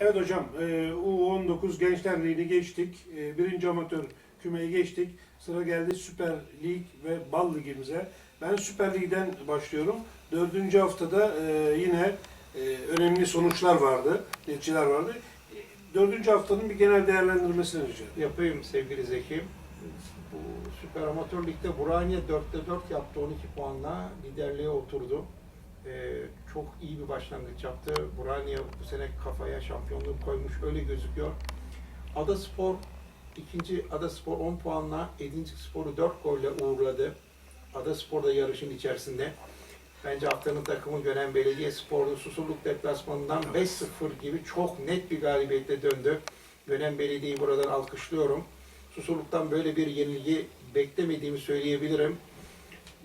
Evet hocam, e, U19 Gençler Ligi'ni geçtik. E, Birinci amatör kümeyi geçtik. Sıra geldi Süper Lig ve Bal Ligimize. Ben Süper Lig'den başlıyorum. Dördüncü haftada e, yine önemli sonuçlar vardı, neticeler vardı. Dördüncü haftanın bir genel değerlendirmesini rica ederim. Yapayım sevgili Zeki. Bu Süper Amatör Lig'de Burhaniye 4'te 4 yaptı 12 puanla liderliğe oturdu. Ee, çok iyi bir başlangıç yaptı. Burhaniye bu sene kafaya şampiyonluk koymuş öyle gözüküyor. Adaspor ikinci Adaspor 10 puanla Edincik Spor'u 4 golle uğurladı. Adaspor da yarışın içerisinde. Bence haftanın takımı Gönen Belediye Spor'u Susurluk deplasmanından 5-0 gibi çok net bir galibiyetle döndü. Gönen Belediye'yi buradan alkışlıyorum. Susurluk'tan böyle bir yenilgi beklemediğimi söyleyebilirim.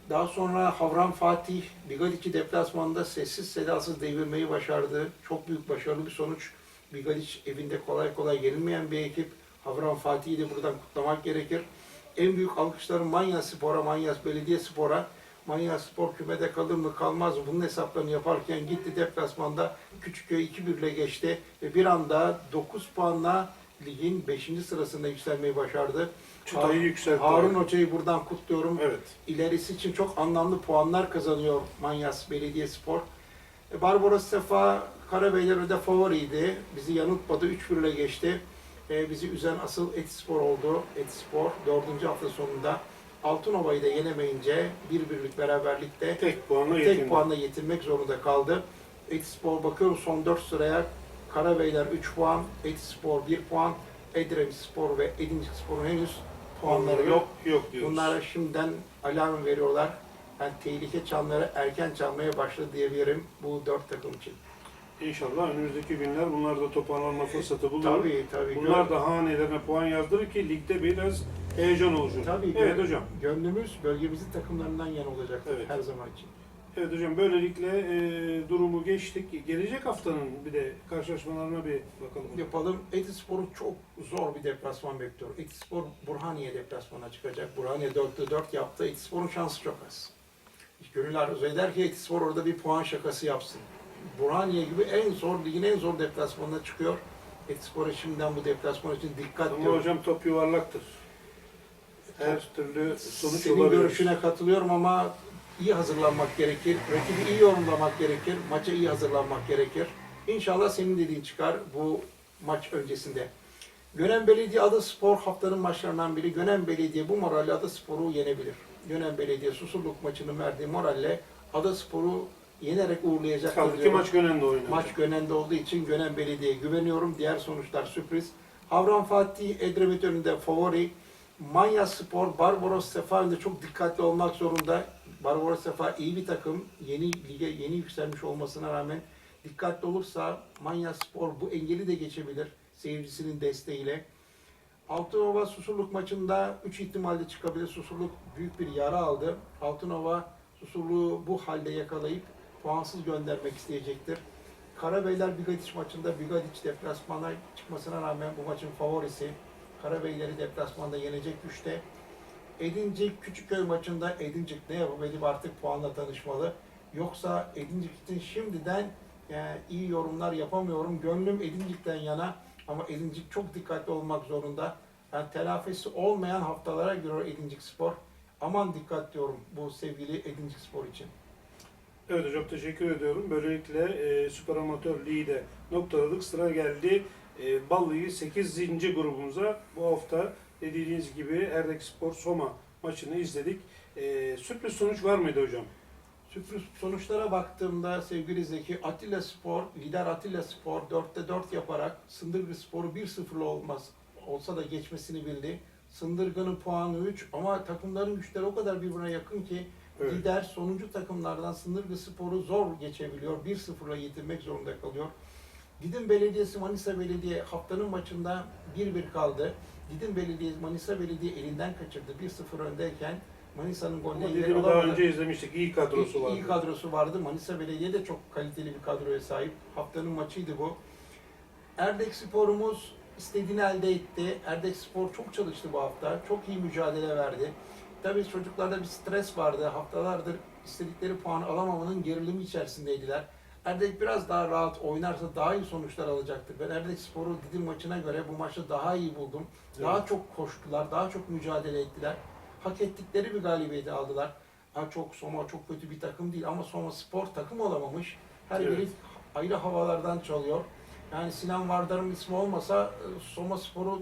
Daha sonra Havran Fatih Bigaliç'i deplasmanda sessiz sedasız devirmeyi başardı. Çok büyük başarılı bir sonuç. Bigaliç evinde kolay kolay yenilmeyen bir ekip. Havran Fatih'i de buradan kutlamak gerekir. En büyük alkışlarım Manyas Spor'a, Manyas Belediye Spor'a. Manyas Spor kümede kalır mı kalmaz mı bunun hesaplarını yaparken gitti deplasmanda Küçükköy 2-1 ile geçti ve bir anda 9 puanla ligin 5. sırasında yükselmeyi başardı. Çıtayı yükseltti. Harun Hoca'yı buradan kutluyorum. Evet. İlerisi için çok anlamlı puanlar kazanıyor Manyas Belediye Spor. E, Barbaros Sefa Karabeyler'de favoriydi. Bizi yanıltmadı. 3-1 ile geçti. E, bizi üzen asıl Etispor oldu. Etispor 4. hafta sonunda Altınova'yı da yenemeyince bir birlik beraberlikte Tek puanla tek puanla yetinmek zorunda kaldı. Etispor bakıyorum son 4 sıraya. Karabeyler 3 puan, Etispor 1 puan, Edremit Spor ve Edincik Spor'un henüz puanları yok. Yok diyoruz. Bunlara şimdiden alarm veriyorlar. Yani tehlike çanları erken çalmaya başladı diyebilirim bu dört takım için. İnşallah önümüzdeki günler bunlar da toparlanma fırsatı bulur. Tabii tabii. Bunlar da hanelerine puan yazdırır ki ligde biraz heyecan oluşur. Tabii Evet gö- hocam. Gönlümüz bölgemizin takımlarından yana olacak Evet. her zaman için. Evet hocam böylelikle e, durumu geçtik. Gelecek haftanın bir de karşılaşmalarına bir bakalım. Yapalım. Etispor'u çok zor bir deplasman bekliyor. Etispor Burhaniye deplasmana çıkacak. Burhaniye 4'te 4 yaptı. Etispor'un şansı çok az. Gönül arzu eder ki Etispor orada bir puan şakası yapsın. Burhaniye gibi en zor, ligin en zor deplasmanına çıkıyor. Etispor'a şimdiden bu deplasman için dikkat Ama diyorum. hocam top yuvarlaktır. Her türlü sonuç Senin olabilir. görüşüne katılıyorum ama iyi hazırlanmak gerekir. Rakibi iyi yorumlamak gerekir. Maça iyi hazırlanmak gerekir. İnşallah senin dediğin çıkar bu maç öncesinde. Gönen Belediye Adı Spor haftanın maçlarından biri. Gönen Belediye bu moralle Adı Spor'u yenebilir. Gönen Belediye Susurluk maçının verdiği moralle Adı Spor'u yenerek uğurlayacaktır Kaldı ki maç Gönen'de oynanacak. Maç Gönen'de olduğu için Gönen Belediye'ye güveniyorum. Diğer sonuçlar sürpriz. Havran Fatih Edremit önünde favori. Manya Spor, Barbaros Sefa önünde çok dikkatli olmak zorunda. Barbaros Sefa iyi bir takım. Yeni lige yeni yükselmiş olmasına rağmen dikkatli olursa Manya Spor bu engeli de geçebilir seyircisinin desteğiyle. Altınova Susurluk maçında 3 ihtimalle çıkabilir. Susurluk büyük bir yara aldı. Altınova Susurluğu bu halde yakalayıp puansız göndermek isteyecektir. Karabeyler Bigadiç maçında Bigadiç deplasmana çıkmasına rağmen bu maçın favorisi. Karabeyleri deplasmanda yenecek güçte. Edincik Küçükköy maçında Edincik ne yapıp artık puanla tanışmalı. Yoksa Edincik için şimdiden yani iyi yorumlar yapamıyorum. Gönlüm Edincik'ten yana ama Edincik çok dikkatli olmak zorunda. Yani telafisi olmayan haftalara giriyor Edincik Spor. Aman dikkat diyorum bu sevgili Edincik Spor için. Evet hocam teşekkür ediyorum. Böylelikle e, Süper Amatör Ligi'yi de noktaladık. Sıra geldi e, Bal Ligi 8. grubumuza. Bu hafta dediğiniz gibi Erdek Spor Soma maçını izledik. E, sürpriz sonuç var mıydı hocam? Sürpriz sonuçlara baktığımda sevgili Zeki, Atilla Spor, lider Atilla Spor 4'te 4 yaparak Sındırgı Spor'u 1-0'lı olmaz olsa da geçmesini bildi. Sındırgı'nın puanı 3 ama takımların güçleri o kadar birbirine yakın ki Evet. lider sonuncu takımlardan Sındırgı Spor'u zor geçebiliyor. 1-0'la yitirmek zorunda kalıyor. Didim Belediyesi Manisa Belediye haftanın maçında 1-1 kaldı. Didim Belediyesi Manisa Belediye elinden kaçırdı. 1-0 öndeyken Manisa'nın golüne dediğimi daha önce izlemiştik. İyi kadrosu İyi- vardı. İyi kadrosu vardı. Manisa Belediye de çok kaliteli bir kadroya sahip. Haftanın maçıydı bu. Erdek Spor'umuz istediğini elde etti. Erdek Spor çok çalıştı bu hafta. Çok iyi mücadele verdi. Tabii çocuklarda bir stres vardı. Haftalardır istedikleri puanı alamamanın gerilimi içerisindeydiler. Erdek biraz daha rahat oynarsa daha iyi sonuçlar alacaktır. Ben Erdek Spor'u Didim maçına göre bu maçı daha iyi buldum. Daha Evet. çok koştular, daha çok mücadele ettiler. Hak ettikleri bir galibiyeti aldılar. Ha çok Soma çok kötü bir takım değil ama Soma Spor takım olamamış. Her Evet. biri ayrı havalardan çalıyor. Yani Sinan Vardar'ın ismi olmasa e, Soma Spor'u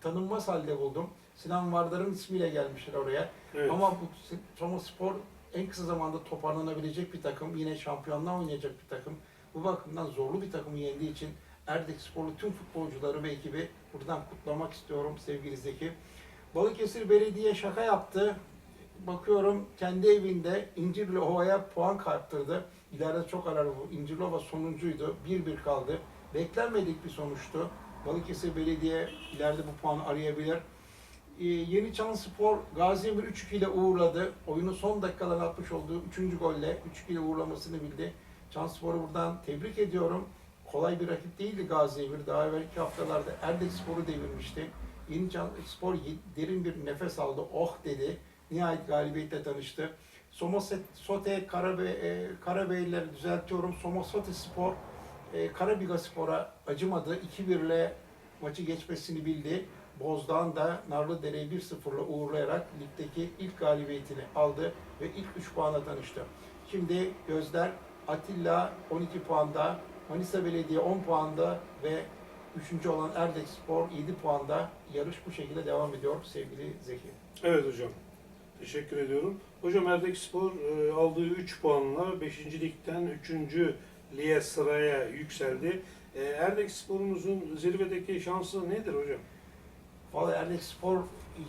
tanınmaz halde buldum. Sinan Vardar'ın ismiyle gelmişler oraya. Evet. Ama bu Soma Spor en kısa zamanda toparlanabilecek bir takım. Yine şampiyonluğa oynayacak bir takım. Bu bakımdan zorlu bir takımı yendiği için Erdek Sporlu tüm futbolcuları ve ekibi buradan kutlamak istiyorum sevgili Zeki. Balıkesir Belediye şaka yaptı. Bakıyorum kendi evinde İncirli Ova'ya puan kaptırdı. İleride çok arar bu. İncirli Ova sonuncuydu. 1-1 kaldı. Beklenmedik bir sonuçtu. Balıkesir Belediye ileride bu puanı arayabilir. Ee, Yeni Çan Spor Gaziemir 3-2 ile uğurladı. Oyunu son dakikalarda atmış olduğu 3. golle 3-2 ile uğurlamasını bildi. Çan Spor'u buradan tebrik ediyorum. Kolay bir rakip değildi Gaziemir. Daha evvelki haftalarda Erdek Spor'u devirmişti. Yeni Çan Spor derin bir nefes aldı. Oh dedi. Nihayet galibiyetle tanıştı. Somoset, Sote, Karabe, e, Karabeylileri düzeltiyorum. Somosote Spor, e, Karabiga Spor'a acımadı. 2-1 ile maçı geçmesini bildi. Bozdağ'ın da Narlıdere'yi 1-0'la uğurlayarak ligdeki ilk galibiyetini aldı ve ilk 3 puanla tanıştı. Şimdi gözler Atilla 12 puanda, Manisa Belediye 10 puanda ve 3. olan Erdek Spor 7 puanda yarış bu şekilde devam ediyor sevgili Zeki. Evet hocam. Teşekkür ediyorum. Hocam Erdek Spor e, aldığı 3 puanla 5. ligden 3. lige sıraya yükseldi. E, Erdek Spor'umuzun zirvedeki şansı nedir hocam? Vallahi Erdek Spor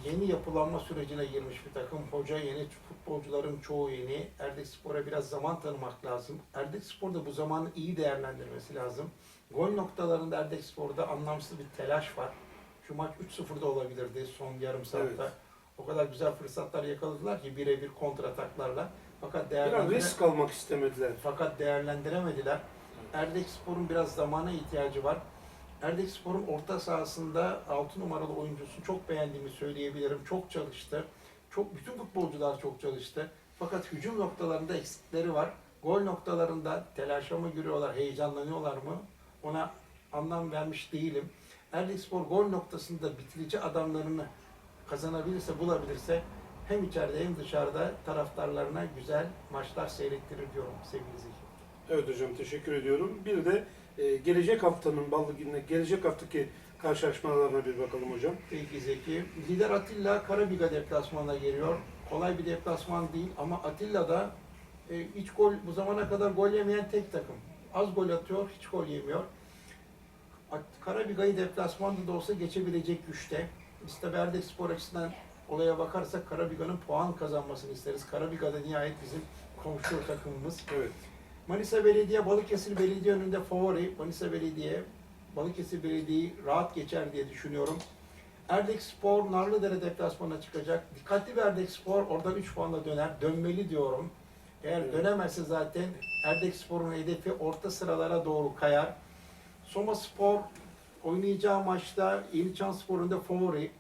yeni yapılanma sürecine girmiş bir takım. Hoca yeni, futbolcuların çoğu yeni. Erdek Spor'a biraz zaman tanımak lazım. Erdek Spor da bu zamanı iyi değerlendirmesi lazım. Gol noktalarında Erdek Spor'da anlamsız bir telaş var. Şu maç 3-0'da olabilirdi son yarım saatte. Evet. O kadar güzel fırsatlar yakaladılar ki birebir kontrataklarla. Fakat Biraz değerlendire- risk almak istemediler. fakat değerlendiremediler. Erdek Spor'un biraz zamana ihtiyacı var. Erdek Spor'un orta sahasında 6 numaralı oyuncusu çok beğendiğimi söyleyebilirim. Çok çalıştı. Çok bütün futbolcular çok çalıştı. Fakat hücum noktalarında eksikleri var. Gol noktalarında telaşa mı giriyorlar, heyecanlanıyorlar mı? Ona anlam vermiş değilim. Erdek Spor gol noktasında bitirici adamlarını kazanabilirse, bulabilirse hem içeride hem dışarıda taraftarlarına güzel maçlar seyrettirir diyorum sevgili Zeki. Evet hocam teşekkür ediyorum. Bir de e, gelecek haftanın Bal Ligi'nde gelecek haftaki karşılaşmalarına bir bakalım hocam. Peki Zeki. Lider Atilla Karabiga deplasmanına geliyor. Kolay bir deplasman değil ama Atilla da e, hiç gol bu zamana kadar gol yemeyen tek takım. Az gol atıyor, hiç gol yemiyor. Karabiga'yı deplasmanda da olsa geçebilecek güçte. Biz tabi Erdek Spor açısından olaya bakarsak Karabiga'nın puan kazanmasını isteriz. Karabiga'da nihayet bizim komşu takımımız. Evet. Manisa Belediye, Balıkesir Belediye önünde favori. Manisa Belediye, Balıkesir Belediye'yi rahat geçer diye düşünüyorum. Erdek Spor, Narlıdere deplasmana çıkacak. Dikkatli bir Erdek Spor, oradan 3 puanla döner. Dönmeli diyorum. Eğer Evet. dönemezse zaten Erdek Spor'un hedefi orta sıralara doğru kayar. Soma Spor oynayacağı maçta Yeniçan Spor'un da favori.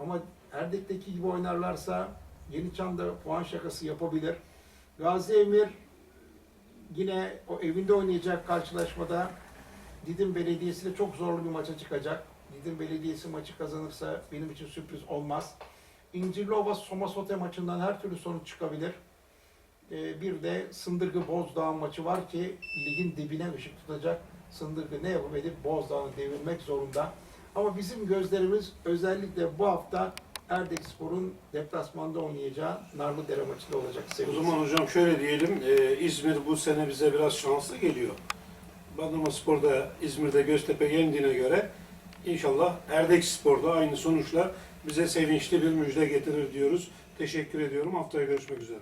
Ama Erdek'teki gibi oynarlarsa Yeniçan da puan şakası yapabilir. Gazi Emir yine o evinde oynayacak karşılaşmada Didim Belediyesi ile çok zorlu bir maça çıkacak. Didim Belediyesi maçı kazanırsa benim için sürpriz olmaz. İncirliova Somasote maçından her türlü sonuç çıkabilir. Ee, bir de Sındırgı Bozdağ maçı var ki ligin dibine ışık tutacak. Sındırgı ne yapıp edip Bozdağ'ı devirmek zorunda. Ama bizim gözlerimiz özellikle bu hafta Erdek Spor'un deplasmanda oynayacağı Narlıdere maçında olacak. O sevgili zaman hocam şöyle diyelim, e, İzmir bu sene bize biraz şanslı geliyor. Bandırma Spor'da İzmir'de Göztepe yendiğine göre inşallah Erdek Spor'da aynı sonuçlar bize sevinçli bir müjde getirir diyoruz. Teşekkür ediyorum. Haftaya görüşmek üzere.